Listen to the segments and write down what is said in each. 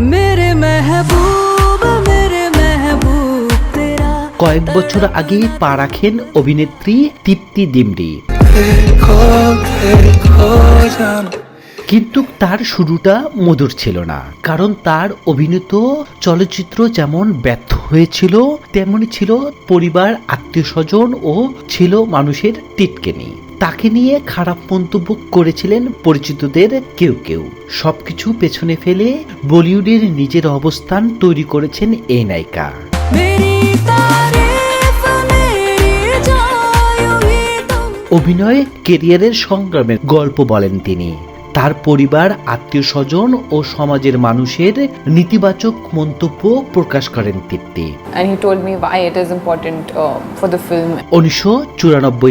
মেরে মেহবুব মেরে মেহবুব তেরা কয়েক বছর আগেই পা রাখেন অভিনেত্রী তৃপ্তি ডিমরি কিন্তু তার শুরুটা মধুর ছিল না কারণ তার অভিনীত চলচ্চিত্র যেমন ব্যর্থ হয়েছিল তেমনি ছিল পরিবার আত্মীয় স্বজন ও ছিল মানুষের টিটকেনি। তাকে নিয়ে খারাপ মন্তব্য করেছিলেন পরিচিতদের কেউ কেউ। সবকিছু পেছনে ফেলে বলিউডের নিজের অবস্থান তৈরি করেছেন এই নায়িকা। অভিনয় কেরিয়ারের সংগ্রামের গল্প বলেন তিনি। তার পরিবার আত্মীয় স্বজন ও সমাজের মানুষের নেতিবাচক মন্তব্য প্রকাশ করেন তৃপ্তি uh, উনিশশো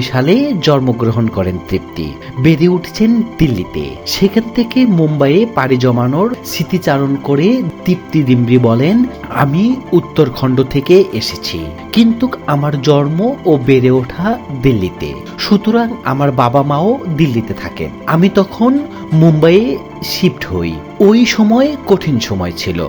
সালে জন্মগ্রহণ করেন তৃপ্তি বেড়ে উঠছেন দিল্লিতে। সেখান থেকে মুম্বাইয়ে পাড়ি জমানোর স্মৃতিচারণ করে তৃপ্তি দিমরি বলেন আমি উত্তরখণ্ড থেকে এসেছি কিন্তু আমার জন্ম ও বেড়ে ওঠা দিল্লিতে। সুতরাং আমার বাবা মাও দিল্লিতে থাকেন। আমি তখন মুম্বাইয়ে শিফট হই। ওই সময় কঠিন সময় ছিল।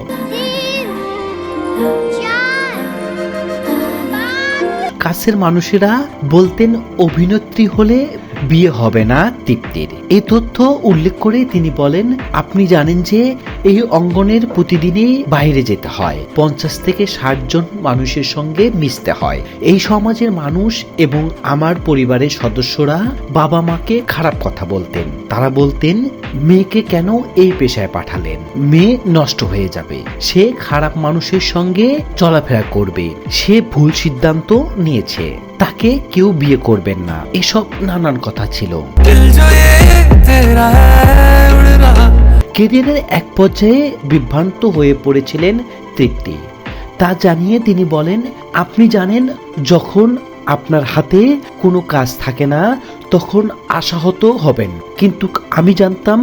কাছের মানুষেরা বলতেন অভিনেত্রী হলে বিয়ে হবে না তৃপ্তির। এই তথ্য উল্লেখ করে তিনি বলেন, আপনি জানেন যে এই অঙ্গনের প্রতিদিনই বাইরে যেতে হয়। পঞ্চাশ থেকে ষাট জন মানুষের সঙ্গে মিশতে হয়। এই সমাজের মানুষ এবং আমার পরিবারের সদস্যরা বাবা মাকে খারাপ কথা বলতেন। তারা বলতেন, মেয়েকে কেন এই পেশায় পাঠালেন? মেয়ে নষ্ট হয়ে যাবে। সে খারাপ মানুষের সঙ্গে চলাফেরা করবে। সে ভুল সিদ্ধান্ত নিয়েছে। তাকে কেউ বিয়ে করবেন না। এসব নানান কথা ছিল। কেরিয়ারের এক পর্যায়ে বিভ্রান্ত হয়ে পড়েছিলেন তৃপ্তি। তা জানিয়ে তিনি বলেন, আপনি জানেন, যখন আপনার হাতে কোনো কাজ থাকে না তখন আশাহত হবেন। কিন্তু আমি জানতাম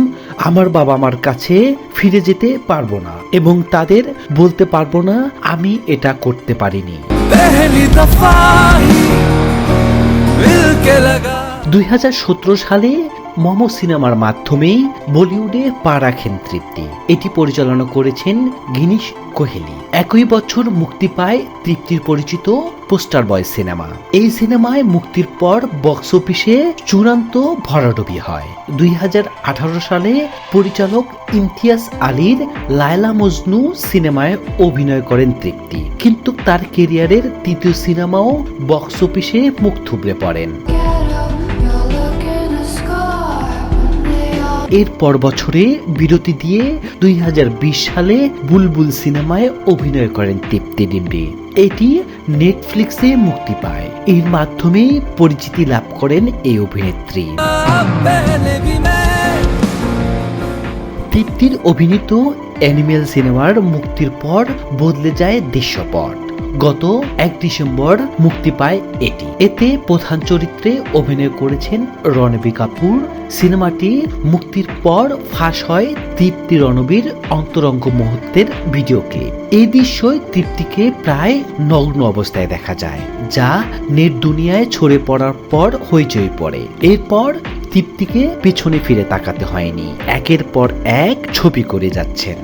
আমার বাবা আমার কাছে ফিরে যেতে পারব না এবং তাদের বলতে পারব না আমি এটা করতে পারিনি। দুই হাজার সতেরো সালে মম সিনেমার মাধ্যমেই বলিউডে পা রাখেন তৃপ্তি। এটি পরিচালনা করেছেন গিনিশ কোহেলি। একই বছর মুক্তি পায় তৃপ্তির পরিচিত পোস্টার বয় সিনেমা। এই সিনেমায় মুক্তির পর বক্স অফিসে চূড়ান্ত ভরাডুবি হয়। দুই হাজার আঠারো সালে পরিচালক ইমতিয়াজ আলীর লায়লা মজনু সিনেমায় অভিনয় করেন তৃপ্তি। কিন্তু তার কেরিয়ারের তৃতীয় সিনেমাও বক্স অফিসে মুখ থুবড়ে পড়েন। এরপর বছরে বিরতি দিয়ে দুই হাজার বিশ সালে বুলবুল সিনেমায় অভিনয় করেন তৃপ্তি ডিমরি এটি নেটফ্লিক্সে মুক্তি পায়। এর মাধ্যমে পরিচিতি লাভ করেন এই অভিনেত্রী। তৃপ্তির অভিনীত অ্যানিমেল সিনেমার মুক্তির পর বদলে যায় দৃশ্যপট। গত এক ডিসেম্বর মুক্তি পায় এটি। এতে প্রধান চরিত্রে অভিনয় করেছেন রণবী কাপুর। সিনেমাটি মুক্তির পর ফাঁস হয় তৃপ্তি রণবীর অন্তরঙ্গ মুহূর্তের ভিডিও ক্লিপ এই দৃশ্যই তৃপ্তিকে প্রায় নগ্ন অবস্থায় দেখা যায়, যা নেট দুনিয়ায় ছড়ে পড়ার পর হইচই পড়ে। এরপর তৃপ্তিকে পেছনে ফিরে তাকাতে হয়নি। একের পর এক ছবি করে যাচ্ছেন।